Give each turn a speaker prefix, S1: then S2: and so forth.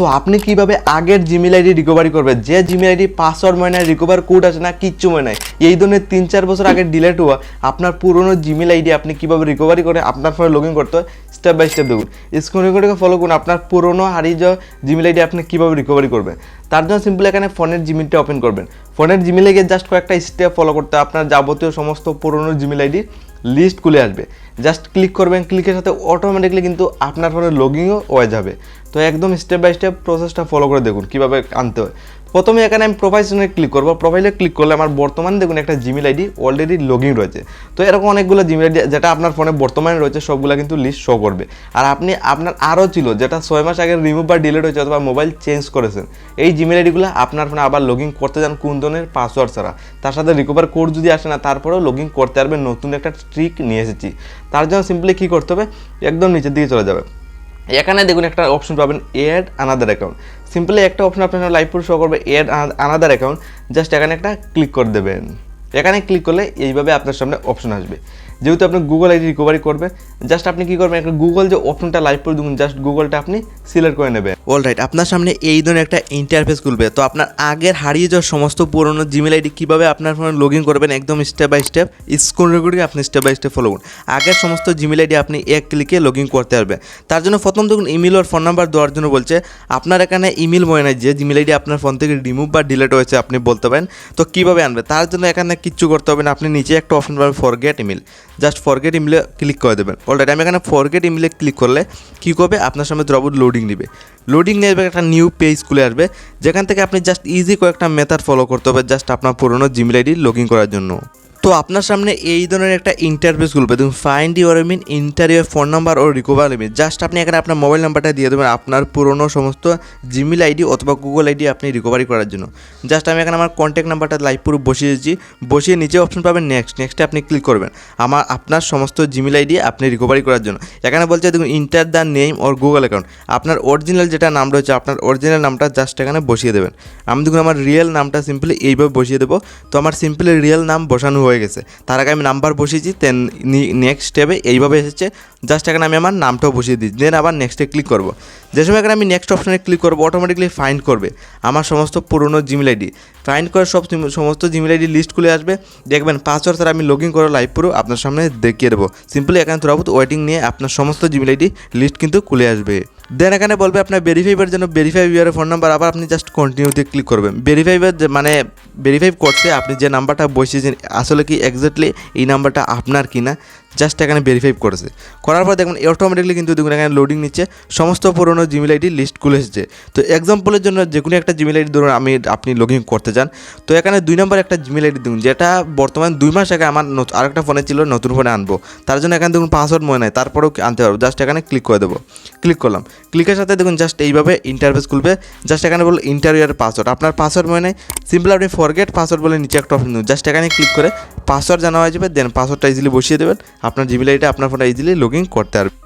S1: So আপনি কীভাবে আগের জিমেল আইডি রিকভারি করবেন? যে জিমেল আইডি পাসওয়ার্ড মনে নাই রিকভার কোড আছে না, কিচ্ছু মনে নাই। এই ধরনের তিন চার বছর আগে ডিলেট হওয়া, আপনার পুরনো জিমেল আইডি আপনি কীভাবে রিকভারি করে আপনার ফোনে লগ ইন করতে হয় স্টেপ বাই স্টেপ দেখুন। স্ক্রিন রেকর্ডিংকে ফলো করুন। আপনার পুরনো হারিয়ে যাওয়া জিমেল আইডি আপনি কীভাবে রিকভারি করবেন? তার জন্য সিম্পল এখানে ফোনের জিমেলটা ওপেন করবেন। ফোনের জিমেলে গিয়ে জাস্ট কয়েকটা স্টেপ ফলো করতে আপনার যাবতীয় সমস্ত পুরনো জিমেল আইডি লিস্ট খুলে আসবে। জাস্ট ক্লিক করবেন। ক্লিকের সাথে অটোমেটিকলি কিন্তু আপনার ফোনের লগিংও হয়ে যাবে। তো একদম স্টেপ বাই স্টেপ প্রসেসটা ফলো করে দেখুন কীভাবে আনতে হয়। প্রথমে এখানে আমি প্রোফাইলে ক্লিক করব। প্রোফাইলে ক্লিক করলে আমার বর্তমানে দেখুন একটা জিমেল আইডি অলরেডি লগিং রয়েছে। তো এরকম অনেকগুলো জিমেল আইডি যেটা আপনার ফোনে বর্তমানে রয়েছে, সবগুলো কিন্তু লিস্ট শো করবে। আর আপনি, আপনার আরও ছিল, যেটা ছয় মাস আগে রিমুভ বা ডিলিট হয়েছে অথবা মোবাইল চেঞ্জ করেছেন, এই জিমেল আইডিগুলো আপনার ফোনে আবার লগ ইন করতে যান কোন ধরনের পাসওয়ার্ড ছাড়া। তার সাথে রিকভার কোড যদি আসে না, তারপরেও লগ ইন করতে পারবেন, নতুন একটা ট্রিক নিয়ে এসেছি। তার জন্য সিম্পলি কী করতে হবে? একদম নিচের দিকে চলে যাবে। এখানে দেখুন একটা অপশন পাবেন এড আনাদার অ্যাকাউন্ট সিম্পলি একটা অপশন আপনার লাইভ পুরো শো করবে এড আনাদার অ্যাকাউন্ট জাস্ট এখানে একটা ক্লিক করে দেবেন। এখানে ক্লিক করলে এইভাবে আপনার সামনে অপশন আসবে। যেহেতু আপনি গুগল আইডি রিকভারি করবে জাস্ট আপনি কী করবেন, একটা গুগল যে অপশনটা লাইভ করে দেখুন জাস্ট গুগলটা আপনি সিলেক্ট করে নেবেন। অল রাইট আপনার সামনে এই ধরনের একটা ইন্টারফেস খুলবে। তো আপনার আগের হারিয়ে যাওয়া সমস্ত পুরনো জিমেল আইডি কীভাবে আপনার ফোনে লগ ইন করবেন, একদম step by step screen recording আপনি স্টেপ বাই স্টেপ ফলো করুন। আগের সমস্ত জিমেল আইডি আপনি এক ক্লিকে লগ ইন করতে পারবেন। তার জন্য প্রথম দেখুন ইমেল আর ফোন নাম্বার দেওয়ার জন্য বলছে, আপনার এখানে ইমেল নাই যে জিমেল আইডি আপনার ফোন থেকে রিমুভ বা ডিলেট হয়েছে, আপনি বলতে পারেন। তো কীভাবে আনবে? তার জন্য এখানে কিচ্ছু করতে হবে না, আপনি নিচে একটা অপশন পাবেন forget email just forget email click করে দেবেন। অলরেডি আমি এখানে ফরগেট ইমলে ক্লিক করলে কী করবে? আপনার সামনে দ্রবট লোডিং নেবে। লোডিং নেবে একটা নিউ পেজ খুলে আসবে, যেখান থেকে আপনি জাস্ট ইজি কয়েকটা মেথড ফলো করতে হবে জাস্ট আপনার পুরনো জিমেল আইডি লগ করার জন্য। তো আপনার সামনে এই ধরনের একটা ইন্টারফেস খুলবে দেখুন find your mean interview phone number O recover limit just আপনি এখানে আপনার মোবাইল নাম্বারটা দিয়ে দেবেন আপনার পুরনো সমস্ত জিমেল আইডি অথবা গুগল আইডি আপনি রিকভারি করার জন্য। জাস্ট আমি এখানে আমার কন্ট্যাক্ট নাম্বারটা লাইভ পুরো বসিয়ে দিয়েছি বসিয়ে নিচে অপশন পাবেন নেক্সট নেক্সটে আপনি ক্লিক করবেন। আমার, আপনার সমস্ত জিমেল আইডি আপনি রিকভারি করার জন্য। এখানে বলছে দেখুন enter the name or Google account আপনার অরিজিনাল যেটা নাম রয়েছে, আপনার অরিজিনাল নামটা জাস্ট এখানে বসিয়ে দেবেন। আমি দেখুন, আমার রিয়েল নামটা সিম্পলি এইভাবে বসিয়ে দেবো। তো আমার সিম্পলি রিয়েল নাম বসানো হয়ে গেছে। তার আগে আমি নাম্বার বসিয়েছি দেন নেক্সট স্টেপে এইভাবে এসেছে। জাস্ট এখানে আমি আমার নামটাও বসিয়ে দিই দেন আবার নেক্সটে ক্লিক করব। যে সময় এখানে আমি নেক্সট অপশানে ক্লিক করব অটোমেটিকলি ফাইন্ড করবে আমার সমস্ত পুরনো জিমেল আইডি ফাইন্ড করে সব সমস্ত জিমেল আইডি লিস্ট খুলে আসবে। দেখবেন পাসওয়ার্ড ছাড়া আমি লগ ইন করে লাইভ পুরো আপনার সামনে দেখিয়ে দেবো। সিম্পলি এখানে তুরাবুত ওয়েটিং নিয়ে আপনার সমস্ত জিমেল আইডি লিস্ট কিন্তু খুলে আসবে। দেন এখানে বলবে আপনার ভেরিফাইবার জন্য ভেরিফাই ইয়ারের ফোন নাম্বার আবার আপনি জাস্ট কন্টিনিউতে ক্লিক করবেন। ভেরিফাইবার মানে ভেরিফাই করতে আপনি যে নাম্বারটা বসিয়েছেন, আসলে কি এক্স্যাক্টলি এই নাম্বারটা আপনার কি না জাস্ট এখানে ভেরিফাই করেছে। করার পর দেখুন অটোমেটিকলি কিন্তু দেখুন এখানে লোডিং নিচ্ছে। সমস্ত পুরনো জিমেল আইডি লিস্ট খুলে এসেছে। তো এক্সাম্পলের জন্য যে কোনো একটা জিমেল আইডি ধরুন, আমি, আপনি লগ ইন করতে চান। তো এখানে দুই নম্বর একটা জিমেল আইডি দেখুন, যেটা বর্তমান দুই মাস আগে আমার আরেকটা ফোনে ছিল, নতুন ফোনে আনব। তার জন্য এখানে দেখুন পাসওয়ার্ড মনে নাই, তারপরেও আনতে পারব। জাস্ট এখানে ক্লিক করে দেবো। ক্লিক করলাম। ক্লিকের সাথে দেখুন জাস্ট এইভাবে ইন্টারফেস খুলবে। জাস্ট এখানে বলল ইন্টারভিউর পাসওয়ার্ড আপনার পাসওয়ার্ড মনে নেই সিম্পল আপনি ফরগেট পাসওয়ার্ড বলে নিচে একটা অপশন দেবেন জাস্ট এখানে ক্লিক করে পাসওয়ার্ড জানা হয়ে যাবে দেন পাসওয়ার্ডটা ইজিলি বসিয়ে দেবেন। আপনার জিমেল আইডিটা আপনার ফোনে ইজিলি লগ ইন করতে পারবে